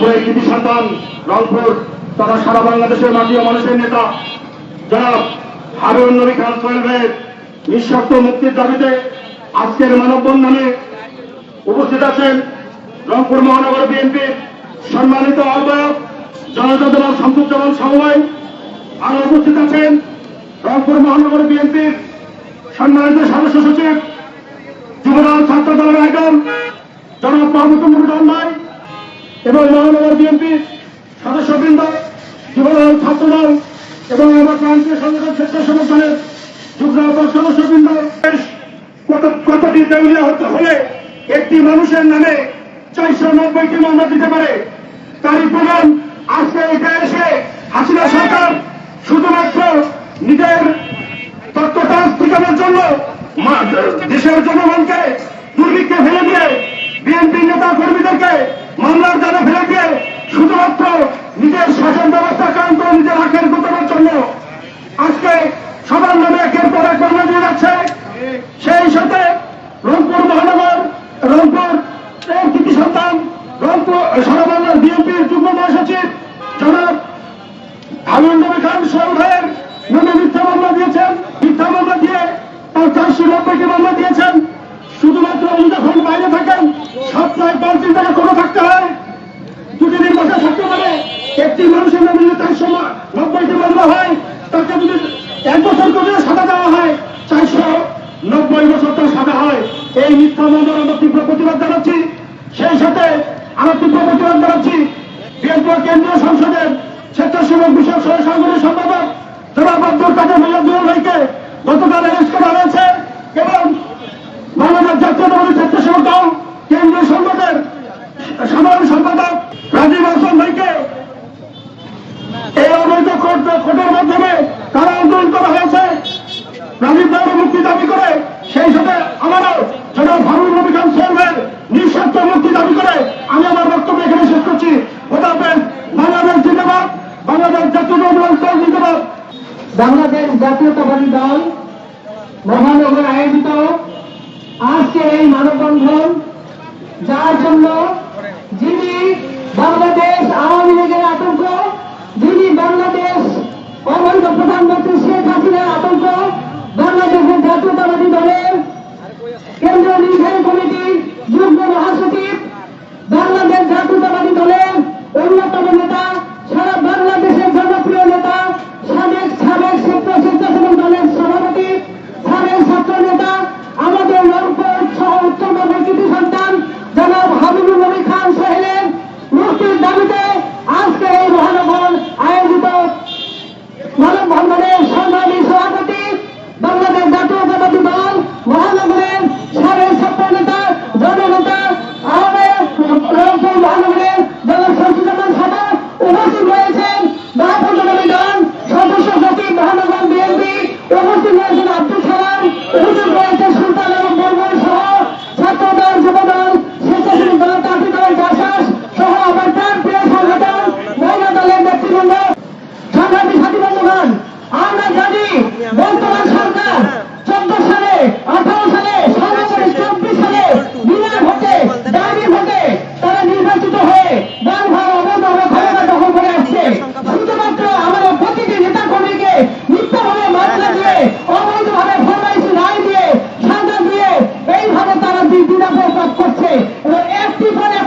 রংপুরের কৃতি সন্তান রংপুর তথা সারা বাংলাদেশের মাটি মানুষের নেতা। জনাব হারুন নবী খান সোহেল ভাইয়ের নিঃশর্ত মুক্তির দাবিতে আজকের মানববন্ধনে উপস্থিত আছেন রংপুর মহানগর বিএনপির সম্মানিত আহ্বায়ক জনতা শামসুজ্জামান সমবায়। আরও উপস্থিত আছেন রংপুর মহানগর বিএনপির সম্মানিত সদস্য সচিব, যুবদল ছাত্র দলের আইডল জনাব মাহমুদুল রহমান। এবং মহানগর বিএনপির সদস্যবৃন্দ, যুবদল, ছাত্রদল এবং আমার প্রান্তীয় সংগঠন স্বেচ্ছাসেবক দলের যুগ্ম সদস্যবৃন্দ কতটি দেউলিয়া হতে হলে একটি মানুষের নামে চারশো নব্বইটি মামলা দিতে পারে? তারই প্রমাণ আজকে উঠে এসে হাসিনা সরকার শুধুমাত্র নিজের তত্ত্বতাজ ঠিকানোর জন্য দেশের জনগণকে দুর্ভিক্ষে ফেলে দিয়ে বিএনপি নেতা কর্মীদেরকে মামলার জালে ফেলে দিয়ে শুধুমাত্র নিজের শাসন ব্যবস্থা করে নিজের আখের গোটানোর জন্য আজকে সবার নামে একের পর এক মামলা দিয়ে যাচ্ছে। সেই সাথে রংপুর মহানগর, রংপুর কৃতি সন্তান, রংপুর সারা বাংলার বিএনপির যুগ্ম মহাসচিব জনাব হারুন নবী খান ভাইয়ের নামে মিথ্যা মামলা দিয়েছেন। মিথ্যা মামলা দিয়ে তার চারশো নব্বইটি মামলা দিয়েছেন। শুধুমাত্র উনি যখন বাইরে থাকেন। সপ্তাহে পাঁচ দিন সম্পাদক গতকাল হয়েছে এবং বাংলাদেশ জাতীয়তাবাদী স্বেচ্ছাসেবক দল কেন্দ্রীয় সংসদের সাধারণ সম্পাদক রাজীব হাসান ভাইকে এই অবৈধ কোর্ট কোর্টের মাধ্যমে কারা আন্দোলন করা হয়েছে রাজীব ভাইয়ের মুক্তি দাবি করে সেই সাথে আমারও জনাব ফারুক নবী খান সোহেলের নিঃস্বার্থ মুক্তি দাবি করে আমি আমার বক্তব্য এখানে শেষ করছি খোদাফেজ বাংলাদেশ জিন্দাবাদ বাংলাদেশ জাতীয়তাবাদী দল জিন্দাবাদ বাংলাদেশ জাতীয়তাবাদী দল মহানগর আয়োজিত আজকের এই মানববন্ধন যার জন্য এবং একটি পর